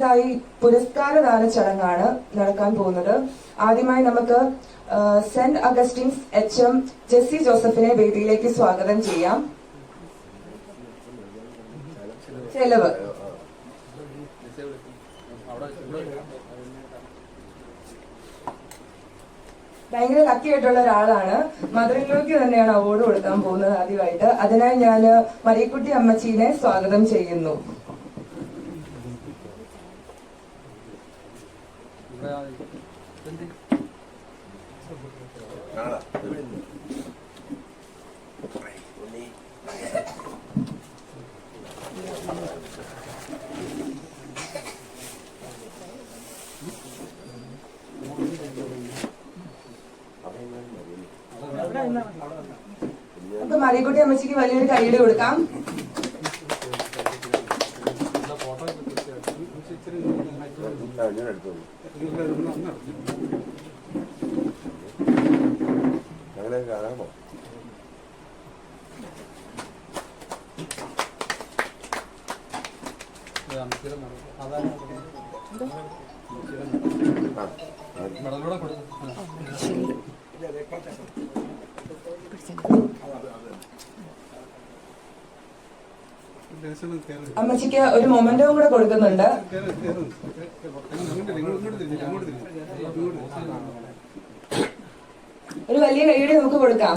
അടുത്തതായി പുരസ്കാരദാന ചടങ്ങാണ് നടക്കാൻ പോകുന്നത്. ആദ്യമായി നമുക്ക് Saint Augustine's H M Jessy ജോസഫിനെ വേദിയിലേക്ക് സ്വാഗതം ചെയ്യാം. ചെലവ്. ഭയങ്കര ലക്കി ആയിട്ടുള്ള ഒരാളാണ്. മദറിലേക്ക് തന്നെയാണ് അവാർഡ് കൊടുക്കാൻ പോകുന്നത് ആദ്യമായിട്ട്. അതിനായി ഞാൻ മറിയക്കുട്ടി അമ്മച്ചീനെ സ്വാഗതം ചെയ്യുന്നു. നമുക്ക് മറിയക്കുട്ടി അമ്മച്ചിക്ക് വലിയൊരു കൈയ്യടി കൊടുക്കാം. ഞാൻ എടുത്തോളൂ. അങ്ങനെ കാണാമോ? ആ അമ്മച്ചിക്ക് ഒരു മൊമെന്റവും കൂടെ കൊടുക്കുന്നുണ്ട്. ഒരു വലിയ കൈയുടെ നമുക്ക് കൊടുക്കാം.